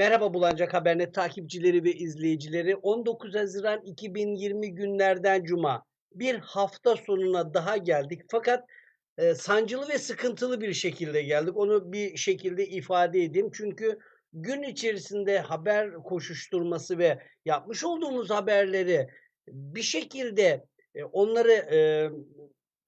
Merhaba Bulancak Habernet takipçileri ve izleyicileri. 19 Haziran 2020 günlerden Cuma. Bir hafta sonuna daha geldik. Fakat e, sancılı ve sıkıntılı bir şekilde geldik. Onu bir şekilde ifade edeyim. Çünkü gün içerisinde haber koşuşturması ve yapmış olduğumuz haberleri bir şekilde e, onları e,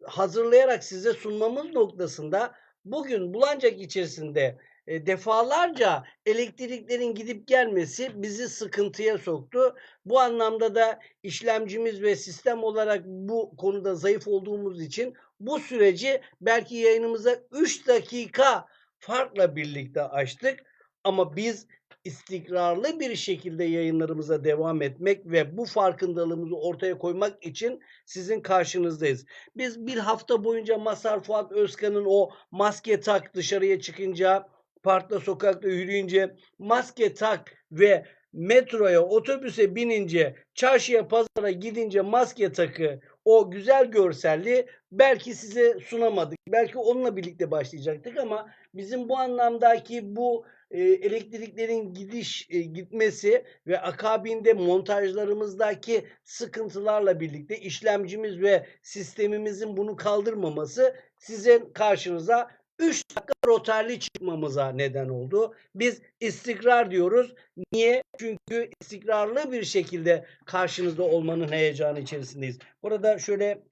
hazırlayarak size sunmamız noktasında bugün Bulancak içerisinde defalarca elektriklerin gidip gelmesi bizi sıkıntıya soktu. Bu anlamda da işlemcimiz ve sistem olarak bu konuda zayıf olduğumuz için bu süreci belki yayınımıza 3 dakika farkla birlikte açtık. Ama biz istikrarlı bir şekilde yayınlarımıza devam etmek ve bu farkındalığımızı ortaya koymak için sizin karşınızdayız. Biz bir hafta boyunca Masar Fuat Özkan'ın o maske tak dışarıya çıkınca, parkta sokakta yürüyünce maske tak ve metroya, otobüse binince, çarşıya, pazara gidince maske takı o güzel görselliği belki size sunamadık. Belki onunla birlikte başlayacaktık ama bizim bu anlamdaki bu e, elektriklerin gidiş e, gitmesi ve akabinde montajlarımızdaki sıkıntılarla birlikte işlemcimiz ve sistemimizin bunu kaldırmaması sizin karşınıza 3 dakika rotarlı çıkmamıza neden oldu. Biz istikrar diyoruz. Niye? Çünkü istikrarlı bir şekilde karşınızda olmanın heyecanı içerisindeyiz. Burada şöyle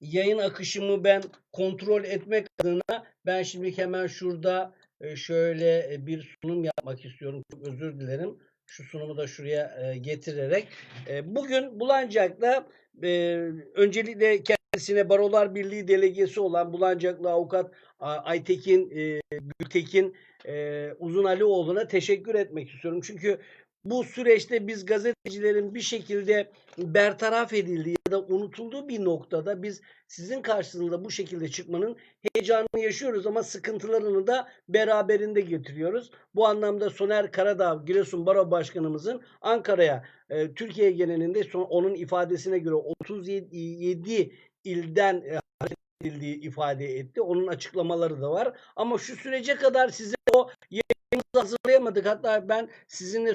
yayın akışımı ben kontrol etmek adına ben şimdi hemen şurada e, şöyle e, bir sunum yapmak istiyorum. Çok özür dilerim. Şu sunumu da şuraya e, getirerek. Bugün Bulancak'ta öncelikle kendisine Barolar Birliği delegesi olan Bulancaklı avukat Aytekin e, Gültekin e, Uzun Alioğlu'na teşekkür etmek istiyorum. Çünkü bu süreçte biz gazetecilerin bir şekilde bertaraf edildiği ya da unutulduğu bir noktada biz sizin karşısında bu şekilde çıkmanın heyecanını yaşıyoruz ama sıkıntılarını da beraberinde getiriyoruz. Bu anlamda Soner Karadağ Giresun Baro Başkanımızın Ankara'ya e, Türkiye genelinde son, onun ifadesine göre 37 ilden e, edildiği ifade etti. Onun açıklamaları da var. Ama şu sürece kadar size o yayınımızı hazırlayamadık. Hatta ben sizinle